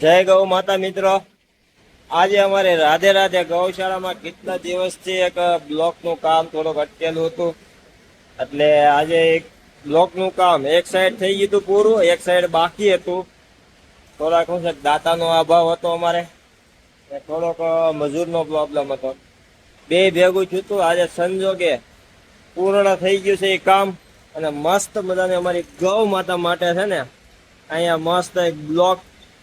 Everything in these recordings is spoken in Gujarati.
જય ગૌ માતા મિત્રો. આજે અમારે રાધે રાધે ગૌશાળામાં કેટલા દિવસથી એક બ્લોકનું કામ થોડુંક અટકેલું હતું. એટલે આજે એક બ્લોકનું કામ એક સાઈડ થઈ ગયું હતું પૂરું, એક સાઈડ બાકી હતું. થોડાક શું છે, દાતાનો અભાવ હતો અમારે. થોડોક મજૂરનો પ્રોબ્લેમ હતો. બે ભેગું થયું હતું. આજે સંજોગે પૂર્ણ થઈ ગયું છે એ કામ. અને મસ્ત મજાની અમારી ગૌ માતા માટે છે ને, અહીંયા મસ્ત એક બ્લોક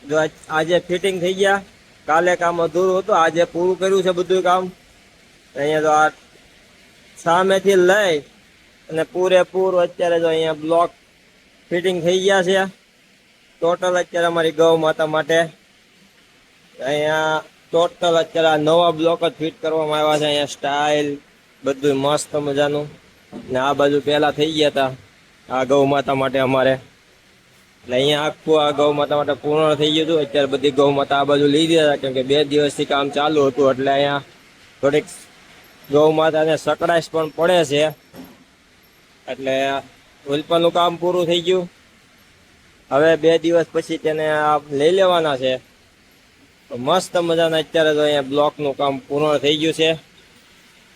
જો આજે ફિટિંગ થઈ ગયા. કાલે કામ અધૂરું હતું. આજે પૂરું કર્યું છે બધું કામ. અહીંયા તો આ સામેથી લઈ અને પૂરેપૂરું અત્યારે જો અહીંયા બ્લોક ફિટિંગ થઈ ગયા છે. ટોટલ અત્યારે અમારી ગૌ માતા માટે અહીંયા ટોટલ અત્યારે આ નવા બ્લોક જ ફિટ કરવામાં આવ્યા છે. અહીંયા સ્ટાઇલ બધું મસ્ત મજાનું. ને આ બાજુ પહેલા થઈ ગયા હતા. આ ગૌ માતા માટે અમારે. એટલે અહીંયા આખું આ ગૌ માતા માટે પૂર્ણ થઈ ગયું હતું. અત્યારે બધી ગૌ માતા આ બાજુ લઈ દીધા કેમ કે બે દિવસથી કામ ચાલુ હતું. એટલે અહીંયા થોડીક ગૌ માતાને સકડાશ પણ પડે છે. એટલે ઉલ્પાનું કામ પૂરું થઈ ગયું. હવે બે દિવસ પછી તેને આ લઈ લેવાના છે. મસ્ત મજાના અત્યારે તો અહીંયા બ્લોકનું કામ પૂર્ણ થઈ ગયું છે.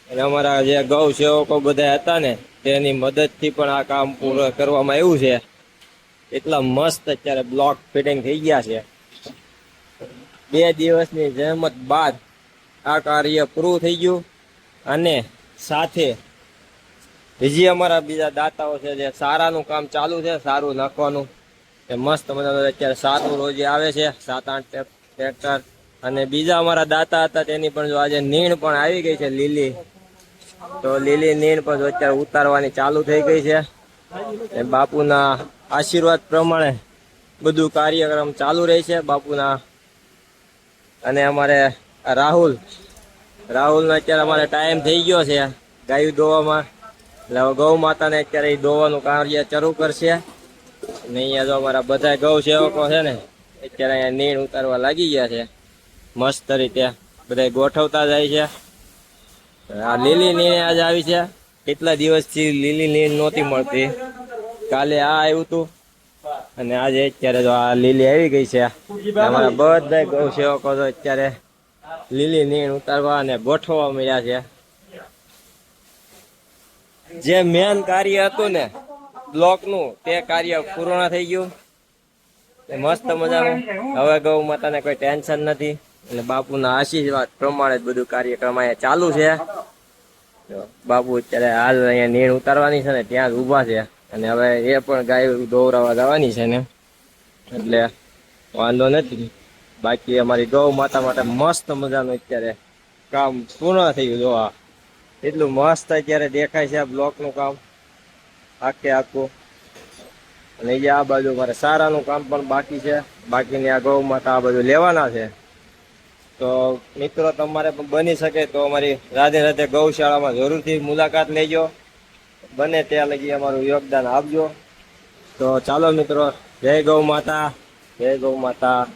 અને અમારા જે ગૌ સેવકો બધા હતા ને, તેની મદદથી પણ આ કામ પૂરું કરવામાં આવ્યું છે. એટલા મસ્ત અત્યારે બ્લોક ફિટિંગ થઈ ગયા છે. બે દિવસની જહેમત બાદ આ કાર્ય પૂરું થઈ ગયું અને સાથે બીજી અમારા બીજા દાતાઓ છે જે સારાનું કામ ચાલુ છે, સારું નાખવાનું. એ મસ્ત મજાનું અત્યારે સારું રોજે આવે છે, સાત આઠ ટ્રેક્ટર અને બીજા અમારા દાતા હતા, તેની પણ જો આજે નીણ પણ આવી ગઈ છે, લીલી. તો લીલી નીણ પણ અત્યારે ઉતારવાની ચાલુ થઈ ગઈ છે. એ બાપુના આશીર્વાદ પ્રમાણે બધું કાર્યક્રમ ચાલુ રહે છે બાપુના. અને અમારે રાહુલ, રાહુલનો અત્યારે અમારે ટાઈમ થઈ ગયો છે ગાયું દોવામાં એટલે ગૌ માતાને અત્યારે ધોવાનું કાર્ય શરૂ કરશે. ને અહીંયા જો અમારા બધા ગૌ સેવકો છે ને, અત્યારે અહીંયા નીણ ઉતારવા લાગી ગયા છે. મસ્ત રીતે બધા ગોઠવતા જાય છે. આ લીલી નીણ આજે આવી છે. કેટલા દિવસથી લીલી નીણ નહોતી મળતી. કાલે આ આવ્યું હતું અને આજે અત્યારે તો આ લીલી આવી ગઈ છે. અમારા બધા ગૌ સેવકો તો અત્યારે લીલી નીણ ઉતારવા અને ગોઠવવા મળ્યા છે. જે મેન કાર્ય હતું ને બ્લોકનું તે કાર્ય પૂર્ણ થઈ ગયું. મસ્ત મજાનું. હવે ગૌ માતાને કોઈ ટેન્શન નથી. એટલે બાપુના આશીર્વાદ પ્રમાણે જ બધું કાર્યક્રમ અહીંયા ચાલુ છે. બાપુ અત્યારે હાલ અહીંયા નીણ ઉતારવાની છે ને ત્યાં જ ઊભા છે. અને હવે એ પણ ગાય દોવરાવા જવાની છે ને. એટલે વાંધો નથી. બાકી અમારી ગૌ માતા માટે મસ્ત મજાનું અત્યારે કામ પૂર્ણ થયું જોવા એટલું મસ્ત અત્યારે દેખાય છે આ બ્લોકનું કામ. આખે આખું. અને જે આ બાજુ મારે સારાનું કામ પણ બાકી છે. બાકીની આ ગૌ માતા આ બાજુ લેવાના છે. તો મિત્રો, તમારે પણ બની શકે તો અમારી રાધે રાધે ગૌશાળામાં જરૂરથી મુલાકાત લેજો. બને ત્યાં લગી અમારું યોગદાન આપજો. તો ચાલો મિત્રો, જય ગૌ માતા, જય ગૌ માતા.